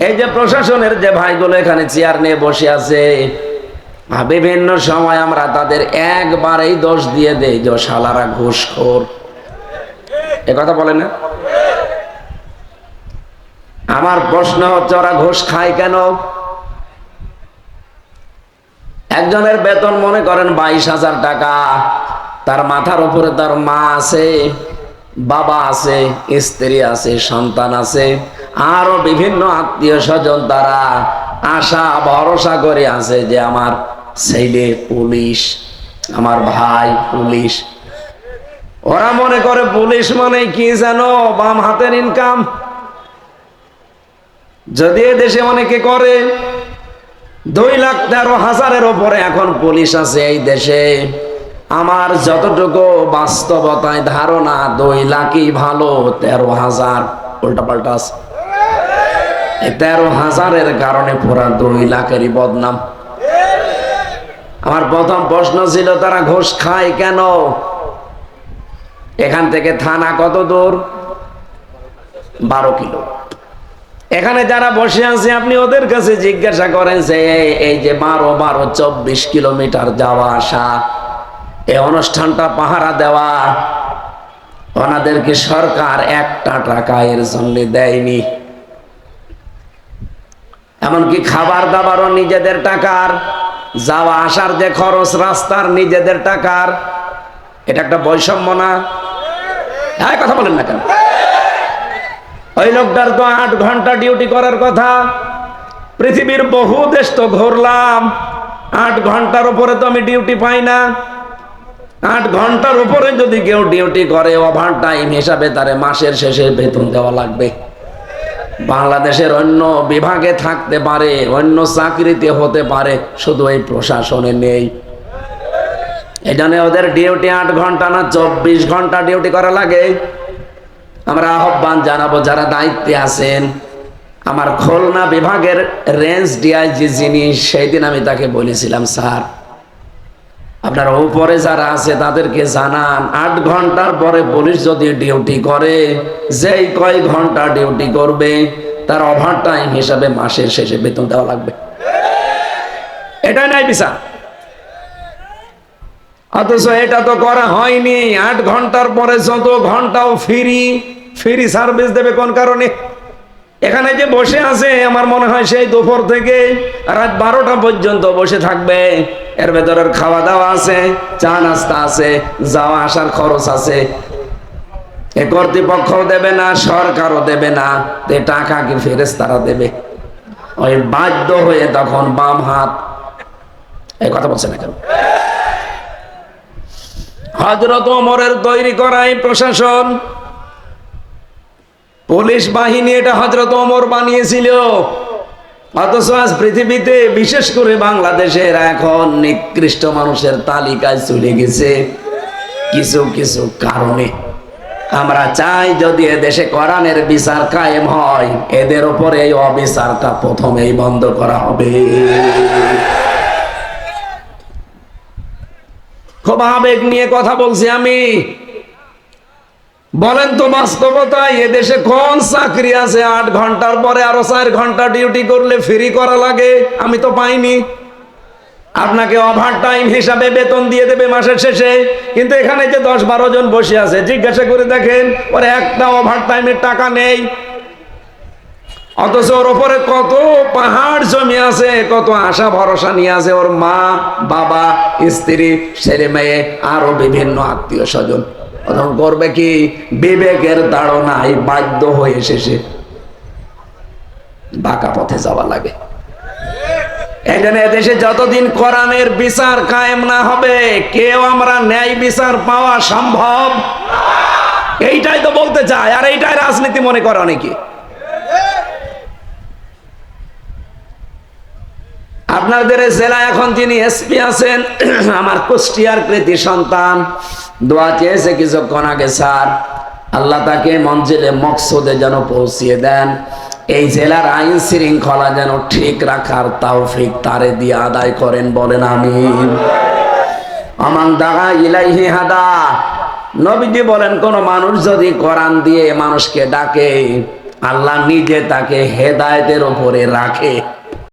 এই যে প্রশাসনের যে ভাইগুলো এখানে চেয়ার নিয়ে বসে আছে বিভিন্ন সময় আমরা তাদের একবারেই দোষ দিয়ে দেই যে শালারা ঘুষখোর। এ কথা বলে না? আমার প্রশ্ন হচ্ছে, ওরা ঘুষ খায় কেন? একজনের বেতন মনে করেন বাইশ হাজার টাকা, তার মাথার উপরে তার মা আছে, বাবা আছে, স্ত্রী আছে, সন্তান আছে। আরও বিভিন্ন আত্মীয় স্বজন তারা আশা, ভরসা করে আছে যে আমার ছেলে পুলিশ, আমার ভাই পুলিশ। ওরা মনে করে পুলিশ মানে কি জানো? বাম হাতের ইনকাম যদি দেশে অনেকে করে, দুই লাখ তেরো হাজারের ওপরে এখন পুলিশ আছে এই দেশে। আমার যতটুকু বাস্তবতায় ধারণা, দুই লাখই ভালো, তেরো হাজার উল্টা পাল্টা আছে। তেরো হাজারের কারণে পুরা দুই লাখেরই বদনাম। আমার প্রথম প্রশ্ন ছিল, তারা ঘোষ খায় কেন? এখান থেকে থানা কত দূর? বারো কিলো। এখানে যারা বসে আছে, আপনি ওদের কাছে জিজ্ঞাসা করেন যে এই যে বারো বারো, চব্বিশ কিলোমিটার যাওয়া আসা এই অনুষ্ঠানটা পাহারা দেওয়া, ওনাদেরকে সরকার একটা টাকা এর জন্য দেয়নি। এমনকি খাবার দাবারও নিজেদের টাকার। যাওয়া আসার যে খরচ, রাস্তার নিজেদের টাকার, এটা একটা বৈষম্য না? হ্যাঁ কথা বলেন না কেন? ওই লোকটার তো আট ঘণ্টা ডিউটি করার কথা। পৃথিবীর বহু দেশ তো ঘুরলাম। আট ঘণ্টার উপরে তো আমি ডিউটি পাই না। আট ঘণ্টার উপরে যদি কেউ ডিউটি করে ওভার টাইম হিসাবে তারে মাসের শেষে বেতন দেওয়া লাগবে। বাংলাদেশের অন্য বিভাগে থাকতে পারে, অন্য চাকরিতে হতে পারে, শুধু এই প্রশাসনে নেই। এজন্য ওদের ডিউটি আট ঘণ্টা না, চব্বিশ ঘণ্টা ডিউটি করা লাগে। আমরা আহ্বান জানাব, যারা দায়িত্বে আছেন, আমার খুলনা বিভাগের রেঞ্জ ডিআইজি যিনি, সেই দিন আমি তাকে বলেছিলাম, স্যার। আপনার উপরে যারা আছে তাদেরকে জানান, আট ঘণ্টার পরে পুলিশ যদি ডিউটি করে, যেই কয় ঘণ্টা ডিউটি করবে, তার ওভার টাইম হিসাবে মাসের শেষে বেতন দেওয়া লাগবে। এটাই নাই বিচার। অথচ এটা তো করা হয়নি, আট ঘণ্টার পরে যত ঘন্টাও ফ্রি ফ্রি সার্ভিস দেবে কোন কারণে? এখানে যে বসে আছে, আমার মনে হয় সেই দুপুর থেকে রাত বারোটা পর্যন্ত বসে থাকবে। এর ভেতরের খাওয়া দাওয়া আছে, চা নাস্তা আছে, যাওয়া আসার খরচ আছে। এ কর্তৃপক্ষ দেবে না, সরকারও দেবে না, তে টাকা কি ফেরেস তারা দেবে? ওই বাধ্য হয়ে তখন বাম হাত, এই কথা বলছে না কেন? হজরত ওমরের তৈরি করা এই প্রশাসন পুলিশ বাহিনী এটা হজরত ওমর বানিয়েছিল। অথচ আজ পৃথিবীতে বিশেষ করে বাংলাদেশের এখন নিকৃষ্ট মানুষের তালিকায় চলে গেছে কিছু কিছু কারণে। আমরা চাই যদি এদেশে কোরআনের বিচার কায়েম হয়, এদের উপরে এই অবিচারটা প্রথমেই বন্ধ করা হবে। খুব আবেগ নিয়ে কথা বলছি আমি। বলেন তো বাস্তবতায় এদেশে কোন চাকরি আছে? আট ঘণ্টার পরে আরও চার ঘণ্টা ডিউটি করলে ফ্রি করা লাগে? আমি তো পাইনি। আপনাকে ওভার টাইম হিসাবে বেতন দিয়ে দেবে মাসের শেষে। কিন্তু এখানে যে দশ বারো জন বসে আছে, জিজ্ঞাসা করে দেখেন, ওর একটা ওভার টাইমের টাকা নেই। অথচ ওর ওপরে কত পাহাড় জমি আছে, কত আশা ভরসা নিয়ে আছে ওর মা, বাবা, স্ত্রী, ছেলে মেয়ে, আরও বিভিন্ন আত্মীয় স্বজন। করবে কি? বিবেকের তাড়নায় বাধ্য হয়ে শেষে বাঁকা পথে যাওয়া লাগে। এখানে দেশে যতদিন কোরআনের বিচার কায়েম না হবে, কেউ আমরা ন্যায় বিচার পাওয়া সম্ভব? এইটাই তো বলতে চায়, আর এইটাই রাজনীতি মনে করে অনেকে। আপনাদের এই জেলায় এখন যিনি এসপি আছেন, আমার কুষ্টিয়ার কৃতি সন্তান দোয়া চেয়েছে কিছুক্ষণ আগে, স্যার, আল্লাহ তাকে মঞ্জিলে মকসুদে যেন পৌঁছিয়ে দেন। এই জেলার আইন শৃঙ্খলা যেন ঠিক রাখার তৌফিক তারে দিয়ে আদায় করেন বলেন, আমিন। আমান দাগা ইলাইহি হাদা। নবীজি বলেন, কোন মানুষ যদি কোরআন দিয়ে মানুষকে ডাকে, আল্লাহ নিজে তাকে হেদায়েতের ওপরে রাখে।